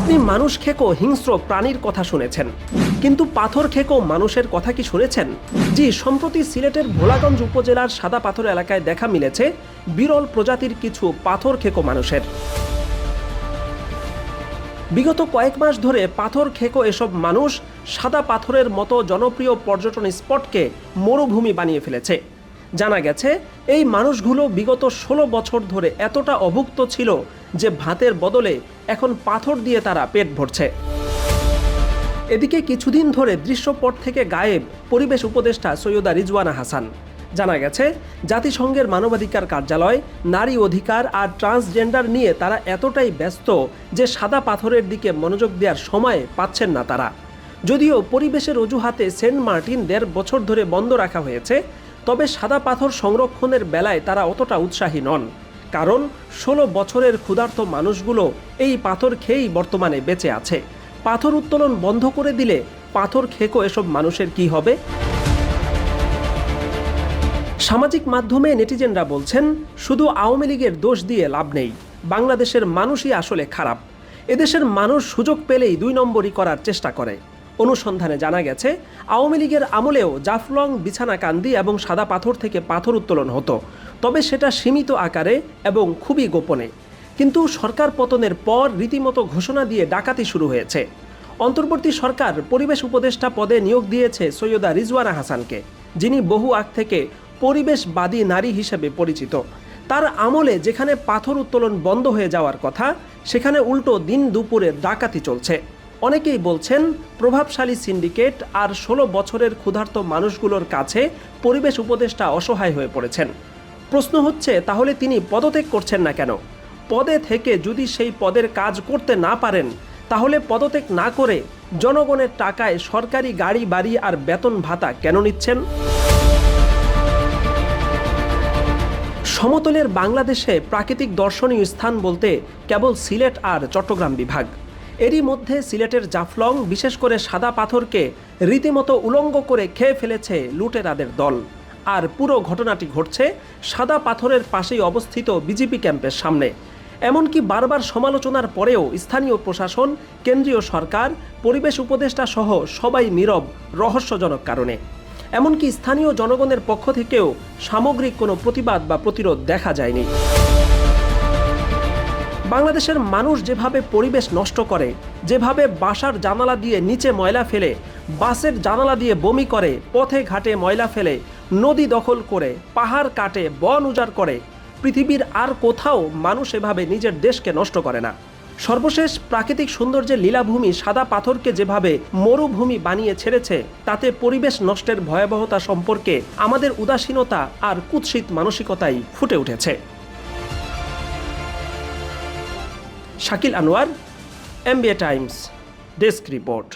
আপনি মানুষ খেকো হিংস্র প্রাণীর কথা শুনেছেন। কিন্তু পাথর খেকো মানুষের কথা কি শুনেছেন? জি সম্প্রতি সিলেটের ভোলাগঞ্জ উপজেলার সাদা পাথর এলাকায় দেখা মিলেছে, বিরল প্রজাতির কিছু পাথর খেকো মানুষের। বিগত কয়েক মাস ধরে পাথর খেকো এসব মানুষ সাদা পাথরের মতো জনপ্রিয় পর্যটন স্পটকে মরুভূমি বানিয়ে ফেলেছে। জানা গেছে, এই মানুষগুলো বিগত ষোলো বছর ধরে এতটা অভুক্ত ছিল যে ভাতের বদলে এখন পাথর দিয়ে তারা পেট ভরছে। এদিকে কিছুদিন ধরে দৃশ্যপট থেকে গায়েব পরিবেশ উপদেষ্টা সৈয়দা রিজওয়ানা হাসান। জানা গেছে, জাতিসংঘের মানবাধিকার কার্যালয়, নারী অধিকার আর ট্রান্সজেন্ডার নিয়ে তারা এতটাই ব্যস্ত যে সাদা পাথরের দিকে মনোযোগ দেওয়ার সময় পাচ্ছেন না তারা। যদিও পরিবেশের অজুহাতে সেন্ট মার্টিন দেড় বছর ধরে বন্ধ রাখা হয়েছে তবে সাদা পাথর সংরক্ষণের বেলায় তারা অতটা উৎসাহী নন, কারণ ষোলো বছরের ক্ষুধার্ত মানুষগুলো এই পাথর খেয়েই বর্তমানে বেঁচে আছে। পাথর উত্তোলন বন্ধ করে দিলে পাথর খেকো এসব মানুষের কি হবে? সামাজিক মাধ্যমে নেটিজেনরা বলছেন, শুধু আওয়ামী লীগের দোষ দিয়ে লাভ নেই, বাংলাদেশের মানুষই আসলে খারাপ। এদেশের মানুষ সুযোগ পেলেই দুই নম্বরই করার চেষ্টা করে। অনুসন্ধানে জানা গেছে, আওয়ামী লীগের আমলেও জাফলং, বিছানাকান্দি এবং সাদা পাথর থেকে পাথর উত্তোলন হতো। তবে সেটা সীমিত আকারে এবং খুবই গোপনে। কিন্তু সরকার পতনের পর রীতিমতো ঘোষণা দিয়ে ডাকাতি শুরু হয়েছে। অন্তর্বর্তী সরকার পরিবেশ উপদেষ্টা পদে নিয়োগ দিয়েছে সৈয়দা রিজওয়ানা হাসানকে, যিনি বহু আগ থেকে পরিবেশবাদী নারী হিসেবে পরিচিত। তার আমলে যেখানে পাথর উত্তোলন বন্ধ হয়ে যাওয়ার কথা, সেখানে উল্টো দিন দুপুরে ডাকাতি চলছে। অনেকেই বলছেন, প্রভাবশালী সিন্ডিকেট আর ষোলো বছরের ক্ষুধার্ত মানুষগুলোর কাছে পরিবেশ উপদেষ্টা অসহায় হয়ে পড়েছেন। প্রশ্ন হচ্ছে, তাহলে তিনি পদত্যাগ করছেন না কেন? পদে থেকে যদি সেই পদের কাজ করতে না পারেন, তাহলে পদত্যাগ না করে জনগণের টাকায় সরকারি গাড়ি, বাড়ি আর বেতন ভাতা কেন নিচ্ছেন? সমতলের বাংলাদেশে প্রাকৃতিক দর্শনীয় স্থান বলতে কেবল সিলেট আর চট্টগ্রাম বিভাগ। এরই মধ্যে সিলেটের জাফলং, বিশেষ করে সাদা পাথরকে রীতিমতো উলঙ্গ করে খেয়ে ফেলেছে লুটেরাদের দল। আর পুরো ঘটনাটি ঘটছে সাদা পাথরের পাশেই অবস্থিত বিজেপি ক্যাম্পের সামনে। এমনকি বারবার সমালোচনার পরেও স্থানীয় প্রশাসন, কেন্দ্রীয় সরকার, পরিবেশ উপদেষ্টা সহ সবাই নীরব রহস্যজনক কারণে। এমনকি স্থানীয় জনগণের পক্ষ থেকেও সামগ্রিক কোনো প্রতিবাদ বা প্রতিরোধ দেখা যায়নি। বাংলাদেশের মানুষ যেভাবে পরিবেশ নষ্ট করে, যেভাবে বাসার জানালা দিয়ে নিচে ময়লা ফেলে, বাসের জানালা দিয়ে বমি করে, পথে ঘাটে ময়লা ফেলে, নদী দখল করে, পাহাড় কাটে, বন উজাড় করে, পৃথিবীর আর কোথাও মানুষ এভাবে নিজের দেশকে নষ্ট করে না। সর্বশেষ প্রাকৃতিক সৌন্দর্যের লীলাভূমি সাদা পাথরকে যেভাবে মরুভূমি বানিয়ে ছেড়েছে, তাতে পরিবেশ নষ্টের ভয়াবহতা সম্পর্কে আমাদের উদাসীনতা আর কুৎসিত মানসিকতাই ফুটে উঠেছে। Shakil Anwar MBA Times desk report.